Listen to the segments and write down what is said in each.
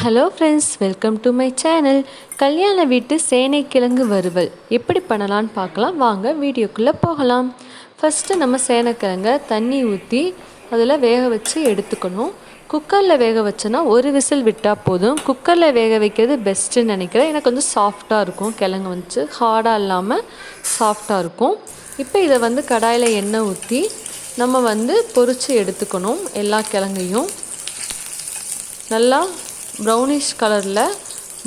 Hello friends welcome to my channel கல்யாண வீட்டு சேனைக்கிழங்கு வறுவல். எப்படி பண்ணலான்னு பார்க்கலாம். வாங்க வீடியோக்குள்ளே போகலாம். ஃபஸ்ட்டு நம்ம சேனைக்கிழங்கை தண்ணி ஊற்றி அதில் வேக வச்சு எடுத்துக்கணும். குக்கரில் வேக வச்சோன்னா ஒரு விசில் விட்டால் போதும். குக்கரில் வேக வைக்கிறது பெஸ்ட்டுன்னு நினைக்கிறேன். எனக்கு கொஞ்சம் சாஃப்டாக இருக்கும். கிழங்கு வந்துச்சு ஹார்டாக இல்லாமல் சாஃப்டாக இருக்கும். இப்போ இதை வந்து கடாயில் எண்ணெய் ஊற்றி நம்ம வந்து பொறிச்சு எடுத்துக்கணும் எல்லா கிழங்கையும். நல்லா ப்ரௌனிஷ் கலரில்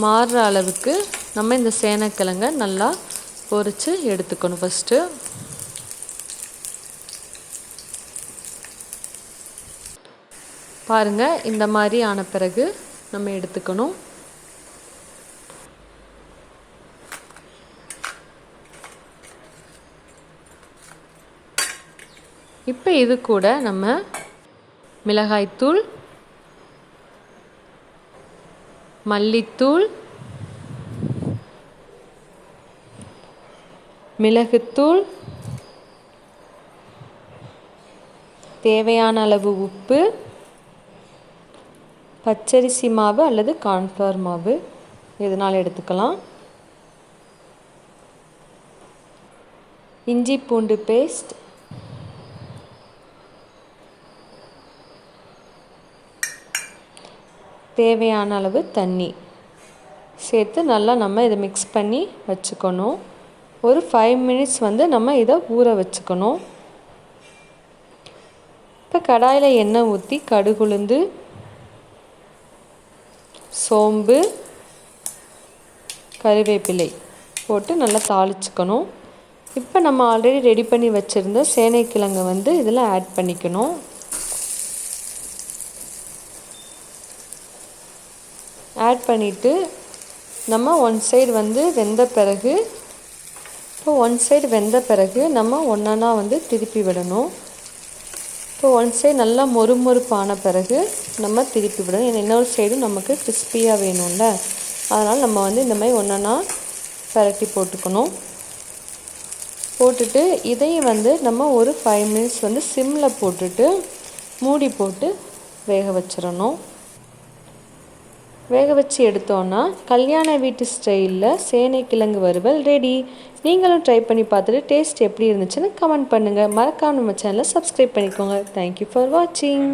மாறுற அளவுக்கு நம்ம இந்த சேனக்கிழங்க நல்லா பொறித்து எடுத்துக்கணும் ஃபஸ்ட்டு பாருங்கள் இந்த மாதிரி ஆன பிறகு நம்ம எடுத்துக்கணும். இப்போ இது கூட நம்ம மிளகாய்த்தூள் மல்லித்தூள் மிளகுத்தூள் தேவையான அளவு உப்பு பச்சரிசி மாவு அல்லது கார்ன்ஃப்ளவர் மாவு. எதனால் எடுத்துக்கலாம்? இஞ்சி பூண்டு பேஸ்ட் தேவையான அளவு தண்ணி சேர்த்து நல்லா நம்ம இதை மிக்ஸ் பண்ணி வச்சுக்கணும். ஒரு ஃபைவ் மினிட்ஸ் வந்து நம்ம இதை ஊற வச்சுக்கணும். இப்போ கடாயில் எண்ணெய் ஊற்றி கடுகுளுந்து சோம்பு கறிவேப்பிலை போட்டு நல்லா தாளிச்சுக்கணும். இப்போ நம்ம ஆல்ரெடி ரெடி பண்ணி வச்சுருந்த சேனைக்கிழங்கை வந்து இதில் ஆட் பண்ணிக்கணும். ஆட் பண்ணிவிட்டு நம்ம ஒன் சைடு வந்து வெந்த பிறகு இப்போ ஒன் சைடு வெந்த பிறகு நம்ம ஒன்றா வந்து திருப்பி விடணும். இப்போ ஒன் சைடு நல்லா மொறு மொறுப்பான பிறகு நம்ம திருப்பி விடணும். ஏன்னா இன்னொரு சைடும் நமக்கு கிறிஸ்பியாக வேணும்ல. அதனால் நம்ம வந்து இந்த மாதிரி ஒன்றா பரட்டி போட்டுக்கணும். போட்டுட்டு இதையும் வந்து நம்ம ஒரு ஃபைவ் மினிட்ஸ் வந்து சிம்மில் போட்டுட்டு மூடி போட்டு வேக வச்சிடணும். வேக வச்சு எடுத்தோன்னா கல்யாண வீட்டு ஸ்டைலில் சேனை கிழங்கு வறுவல் ரெடி நீங்களும் ட்ரை பண்ணி பார்த்துட்டு டேஸ்ட் எப்படி இருந்துச்சுன்னு கமெண்ட் பண்ணுங்கள் மறக்காம நம்ம சேனலை சப்ஸ்கிரைப் பண்ணிக்கோங்க. தேங்க்யூ ஃபார் வாட்சிங்